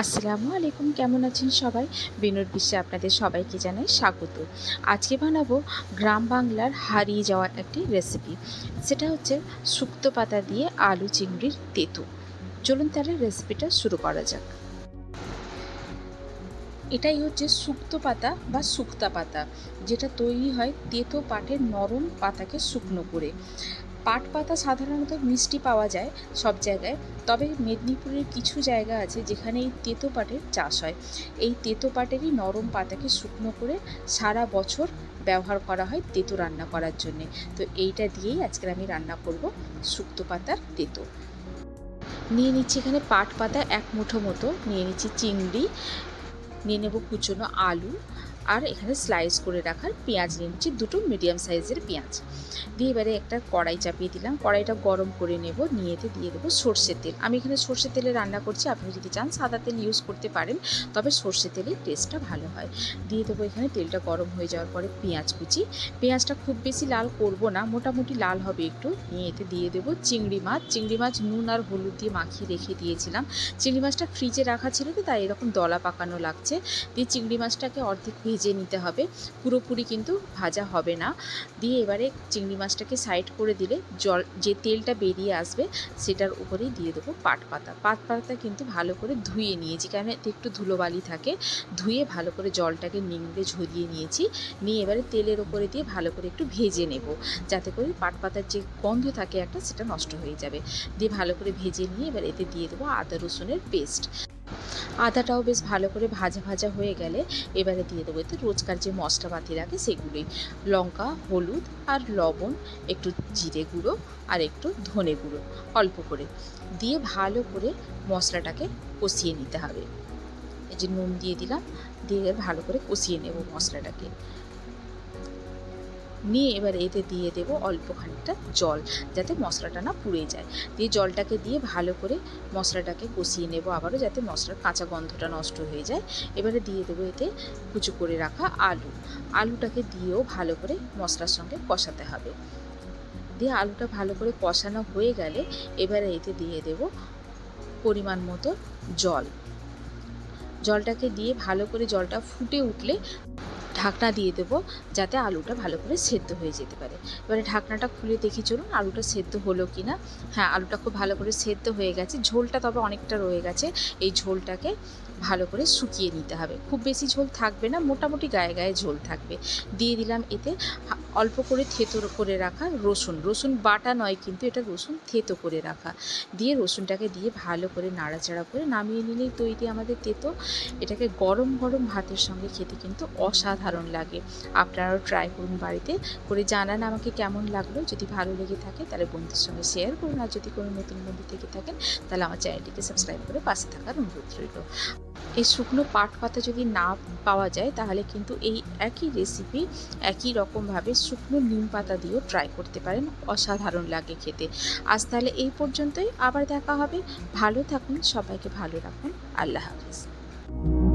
আসসালামু আলাইকুম, কেমন আছেন সবাই? বিনোদ বিশ্বে আপনাদের সবাইকে জানাই স্বাগত। আজকে বানাবো গ্রাম বাংলার হারিয়ে যাওয়া একটি রেসিপি সেটা হচ্ছে শুক্তো পাতা দিয়ে আলু চিংড়ির তেঁতু। চলুন তাহলে রেসিপিটা শুরু করা যাক। এটাই হচ্ছে শুক্তো পাতা বা শুক্তা পাতা, যেটা তৈরি হয় তেতো পাটের নরম পাতাকে শুকনো করে। পাট পাতা সাধারণত মিষ্টি পাওয়া যায় সব জায়গায়, তবে মেদিনীপুরের কিছু জায়গা আছে যেখানে এই তেতো পাটের চাষ হয়। এই তেতো পাটেরই নরম পাতাকে শুকনো করে সারা বছর ব্যবহার করা হয় তেতো রান্না করার জন্যে। তো এইটা দিয়েই আজকে আমি রান্না করব শুক্তো পাতার তেতো। নিয়ে নিচ্ছি এখানে পাট পাতা এক মুঠো মতো, নিয়ে নিচ্ছি চিংড়ি, নিয়ে নেব কুচনো আলু আর এখানে স্লাইস করে রাখার পেঁয়াজ নিয়ে নিচ্ছি, দুটো মিডিয়াম সাইজের পেঁয়াজ। দিয়ে এবারে একটা কড়াই চাপিয়ে দিলাম, কড়াইটা গরম করে নেব নিয়েতে দিয়ে দেবো সর্ষের তেল। আমি এখানে সর্ষের তেলে রান্না করছি, আপনি যদি চান সাদা তেল ইউজ করতে পারেন, তবে সর্ষের তেলের টেস্টটা ভালো হয়। দিয়ে দেবো এখানে তেলটা গরম হয়ে যাওয়ার পরে পেঁয়াজ কুচি। পেঁয়াজটা খুব বেশি লাল করব না, মোটামুটি লাল হবে একটু। নিয়ে এতে দিয়ে দেবো চিংড়ি মাছ। চিংড়ি মাছ নুন আর হলুদ দিয়ে মাখিয়ে রেখে দিয়েছিলাম। চিংড়ি মাছটা ফ্রিজে রাখা ছিল তো, তাই এরকম দলা পাকানো লাগছে। দিয়ে চিংড়ি মাছটাকে অর্ধেক ভেজে নিতে হবে। পুরোপুরি কিন্তু ভাজা হবে না। দিয়ে এবারে চিংড়ি মাছটাকে সাইড করে দিলে জল, যে তেলটা বেরিয়ে আসবে সেটার উপরেই দিয়ে দেবো পাট পাতা পাট পাতা কিন্তু ভালো করে ধুয়ে নিয়েছি কারণ এতে একটু ধুলোবালি থাকে। ধুয়ে ভালো করে জলটাকে নিংড়ে ঝরিয়ে নিয়েছি। নিয়ে এবারে তেলের ওপরে দিয়ে ভালো করে একটু ভেজে নেব। যাতে করে পাট পাতার যে গন্ধ থাকে একটা সেটা নষ্ট হয়ে যাবে। দিয়ে ভালো করে ভেজে নিয়ে এবার এতে দিয়ে দেবো আদা রসুনের পেস্ট আদাটাও বেশ ভালো করে ভাজা ভাজা হয়ে গেলে এবারে দিয়ে দেবো এতে রোজকার যে মশলাপাতি রাখে সেগুলোই। লঙ্কা, হলুদ আর লবণ, একটু জিরে গুঁড়ো আর একটু ধনে গুঁড়ো অল্প করে। দিয়ে ভালো করে মশলাটাকে কষিয়ে নিতে হবে। এই যে নুন দিয়ে দিলাম, দিয়ে ভালো করে কষিয়ে নেব মশলাটাকে। নিয়ে এবার এতে দিয়ে দেব অল্প খানিকটা জল, যাতে মশলাটা না পুড়ে যায়। দিয়ে জলটাকে দিয়ে ভালো করে মশলাটাকে কষিয়ে নেব আবারও, যাতে মশলার কাঁচা গন্ধটা নষ্ট হয়ে যায়। এবারে দিয়ে দেবো এতে কুচু করে রাখা আলু। আলুটাকে দিয়েও ভালো করে মশলার সঙ্গে কষাতে হবে। দিয়ে আলুটা ভালো করে কষানো হয়ে গেলে এবারে এতে দিয়ে দেব পরিমাণ মতো জল। জলটাকে দিয়ে ভালো করে জলটা ফুটে উঠলে ঢাকনা দিয়ে দেবো যাতে আলুটা ভালো করে সেদ্ধ হয়ে যেতে পারে। এবারে ঢাকনাটা খুলে দেখি, চলুন আলুটা সেদ্ধ হলো কি না হ্যাঁ আলুটা খুব ভালো করে সেদ্ধ হয়ে গেছে। ঝোলটা তবে অনেকটা রয়ে গেছে। এই ঝোলটাকে ভালো করে শুকিয়ে নিতে হবে। খুব বেশি ঝোল থাকবে না, মোটামুটি গায়ে গায়ে ঝোল থাকবে। দিয়ে দিলাম এতে অল্প করে থেতো করে রাখা রসুন। রসুন বাটা নয় কিন্তু এটা রসুন থেতো করে রাখা। দিয়ে রসুনটাকে দিয়ে ভালো করে নাড়াচাড়া করে নামিয়ে নিলেই তৈরি আমাদের তেতো। এটাকে গরম গরম ভাতের সঙ্গে খেতে কিন্তু অসাধারণ লাগে। আপনারাও ট্রাই করুন বাড়িতে করে জানান আমাকে কেমন লাগল। যদি ভালো লেগে থাকে তাহলে বন্ধুর সঙ্গে শেয়ার করুন। আর যদি কোনো নতুন বন্ধু থেকে থাকেন তাহলে আমার চ্যানেলটিকে সাবস্ক্রাইব করে পাশে থাকার অনুরোধ রইল। এই শুকনো পাট পাতা যদি না পাওয়া যায় তাহলে কিন্তু এই একই রেসিপি একই রকমভাবে শুকনো নিম পাতা দিয়েও ট্রাই করতে পারেন। অসাধারণ লাগে খেতে। আজ তাহলে এই পর্যন্তই। আবার দেখা হবে। ভালো থাকুন। সবাইকে ভালো রাখুন। আল্লাহ হাফিজ।